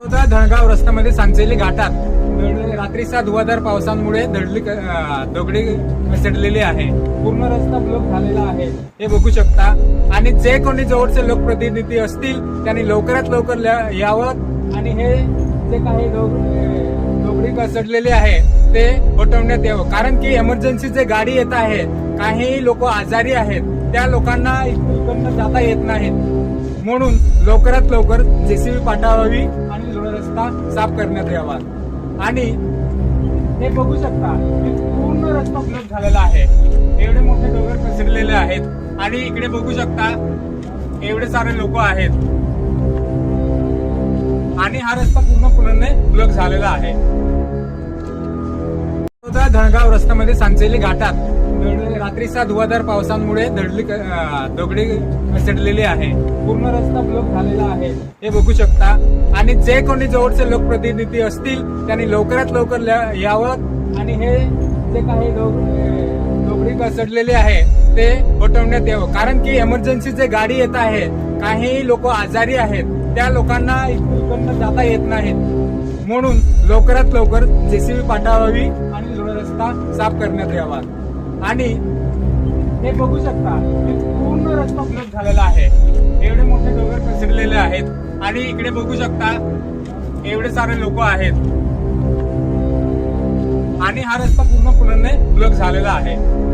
होता धळगाव रस्त्यामध्ये सांचेली घाटात. रात्रीच्या धुवाधार पावसामुळे दडली दगडी सडलेली आहे. पूर्ण रस्ता ब्लॉक झालेला आहे. हे बघू शकता. आणि जे कोणी जवळचे लोकप्रतिनिधी असतील त्यांनी लवकरात लवकर यावं. आणि हे जे काही दगडी घसरलेले आहे ते हटवण्यात यावं. कारण की एमर्जन्सी जे गाडी येत आहे काही लोक आजारी आहेत. त्या लोकांना इकडनं जाता येत नाहीत. म्हणून लवकरात लवकर जेसीबी पाठवावी आणि रस्ता साफ करण्यात यावा. आणि हे बघू शकता की पूर्ण रस्ता ब्लॉक झालेला आहे. एवढे मोठे डोंगर पसरलेले आहेत. आणि इकडे बघू शकता एवढे सारे लोक आहेत. आणि हा रस्ता पूर्णपणे ब्लॉक झालेला आहे. धणगाव रस्त्यामध्ये सांचेली घाटात रात्रीचा धुवाधार पावसामुळे दडली दगडी घसडलेली आहे. पूर्ण रस्ता ब्लॉक झालेला आहे. हे बघू शकता. आणि जे कोणी जवळचे लोकप्रतिनिधी असतील त्यांनी लवकरात लवकर यावं. आणि हे जे काही दगडी घसरलेले आहे ते हटवण्यात यावं. कारण की एमर्जन्सी जे गाडी येत आहे काही लोक आजारी आहेत. त्या लोकांना इकडनं जाता येत नाहीत. म्हणून लवकरात लवकर जेसीबी पाठवावी आणि रस्ता साफ करण्यात यावा. आणि हे बघू शकता की पूर्ण रस्ता ब्लॉक झालेला आहे. एवढे मोठे डोंगर पसरलेले आहेत. आणि इकडे बघू शकता एवढे सारे लोक आहेत. आणि हा रस्ता पूर्णपणे ब्लॉक झालेला आहे.